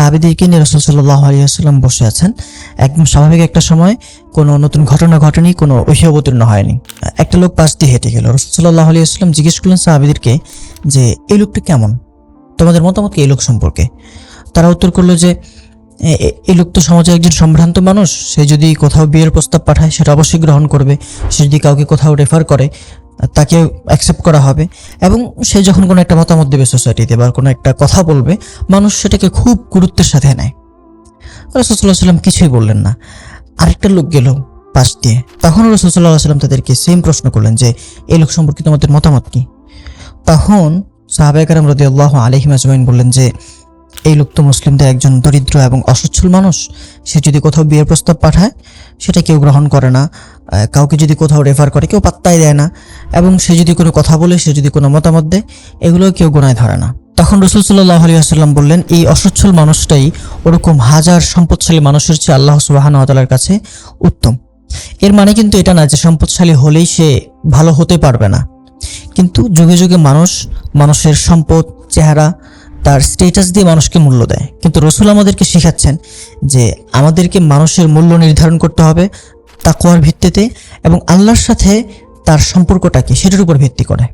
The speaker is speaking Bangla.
সাহাবিদেরকে নিয়ে রসুল সাল্লাহ আলিয়াল্লাম বসে আছেন। একদম স্বাভাবিক একটা সময় কোনো নতুন ঘটনা ঘটেনি, কোনো ঐহী অবতীর্ণ হয়নি। একটা লোক পাশ দিয়ে হেঁটে গেল। রসুল সাল্লাহ আলিয়াল্লাম জিজ্ঞেস করলেন সাহাবিদেরকে যে, এই লোকটা কেমন? তোমাদের মতামত কি এই লোক সম্পর্কে? তারা উত্তর করল যে এই লোক তো সমাজে একজন সম্ভ্রান্ত মানুষ। সে যদি কোথাও বিয়ের প্রস্তাব পাঠায়, সেটা অবশ্যই গ্রহণ করবে। সে যদি কাউকে কোথাও রেফার করে তাকে অ্যাকসেপ্ট করা হবে এবং সে যখন কোনো একটা মতামত দেবে সোসাইটিতে বা কোনো একটা কথা বলবে, মানুষ সেটাকে খুব গুরুত্বের সাথে নেয়। রসুল্লাহ সাল্লাম কিছুই বললেন না। আরেকটা লোক গেল পাশ দিয়ে। তখন রসুল্লাহ সাল্লাম তাদেরকে সেম প্রশ্ন করলেন যে এই লোক সম্পর্কে তোমাদের মতামত কি? তখন সাহাবাহাম রদি আল্লাহ আলহিম আজমাইন বললেন যে এই লোক তো মুসলিমদের একজন দরিদ্র এবং অসচ্ছল মানুষ। সে যদি কোথাও বিয়ের প্রস্তাব পাঠায়, সেটা কেউ গ্রহণ করে না। কাউকে যদি কোথাও রেফার করে, কেউ পাত্তাই দেয় না। এবং সে যদি কোনো কথা বলে, সে যদি কোনো মতামত দেয় এগুলো কেউ গোনায় ধরে না। তখন রসুল সাল্লাহ আলী আসাল্লাম বললেন, এই অসচ্ছল মানুষটাই ওরকম হাজার সম্পদশালী মানুষের চেয়ে আল্লাহ সুবাহান তালার কাছে উত্তম। এর মানে কিন্তু এটা না যে সম্পদশালী হলেই সে ভালো হতে পারবে না। কিন্তু যুগে যুগে মানুষ, মানুষের সম্পদ, চেহারা তার স্টেটাস দিয়ে মানুষকে মূল্য দেয়। কিন্তু রসুল আমাদেরকে শেখাচ্ছেন যে আমাদেরকে মানুষের মূল্য নির্ধারণ করতে হবে তা কোয়ার ভিত্তিতে এবং আল্লাহর সাথে তার সম্পর্কটাকে, সেটার উপর ভিত্তি করে।